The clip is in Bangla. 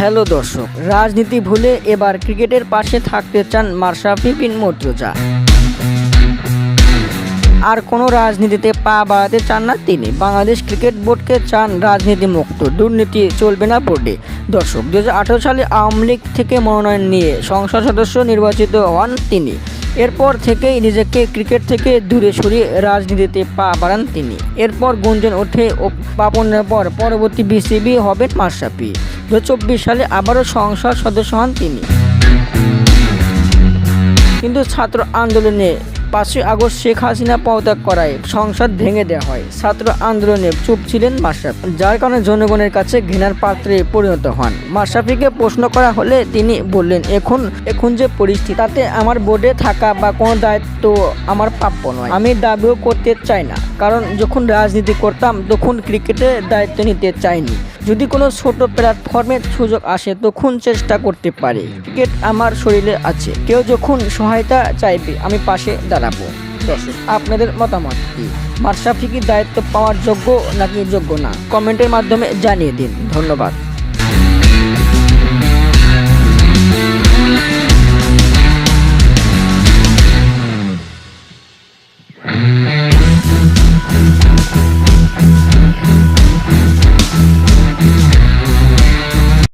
হ্যালো দর্শক, রাজনীতি ভুলে এবার ক্রিকেটের পাশে থাকতে চান মার্শাফি বিন মর্তুজা। আর কোনো রাজনীতিতে পা বাড়াতে চান না তিনি। বাংলাদেশ ক্রিকেট বোর্ডকে চান রাজনীতি মুক্ত দুর্নীতি চলবে না বোর্ডে। দর্শক, দুই হাজার আঠেরো সালে আওয়ামী লীগ থেকে মনোনয়ন নিয়ে সংসদ সদস্য নির্বাচিত হন তিনি। এরপর থেকেই নিজেকে ক্রিকেট থেকে দূরে সরিয়ে রাজনীতিতে পা বাড়ান তিনি। এরপর গুঞ্জন ওঠে ও পাপনের পর পরবর্তী বিসিবি হবেন মাশরাফি, দু সালে আবারও সংসদ সদস্য হন তিনি। কিন্তু ছাত্র আন্দোলনে পাঁচই আগস্ট শেখ হাসিনা পদত্যাগ করায় সংসদ ভেঙে দেওয়া হয়। ছাত্র আন্দোলনে চুপ ছিলেন মাশরাফি, যার কারণে জনগণের কাছে ঘৃণার পাত্রে পরিণত হন। মাশরাফিকে প্রশ্ন করা হলে তিনি বললেন, এখন এখন যে পরিস্থিতি, তাতে আমার বোর্ডে থাকা বা কোনো দায়িত্ব আমার প্রাপ্য নয়। আমি দাবিও করতে চাই না। কারণ যখন রাজনীতি করতাম তখন ক্রিকেটে দায়িত্ব নিতে চাইনি। যদি কোনো ছোট প্ল্যাটফর্মের সুযোগ আসে তখন চেষ্টা করতে পারি। ক্রিকেট আমার শরীরে আছে। কেউ যখন সহায়তা চাইবে আমি পাশে দাঁড়াবো। দর্শক আপনাদের মতামত কি? মাশরাফি কি দায়িত্ব পাওয়ার যোগ্য নাকি যোগ্য না? কমেন্টের মাধ্যমে জানিয়ে দিন। ধন্যবাদ।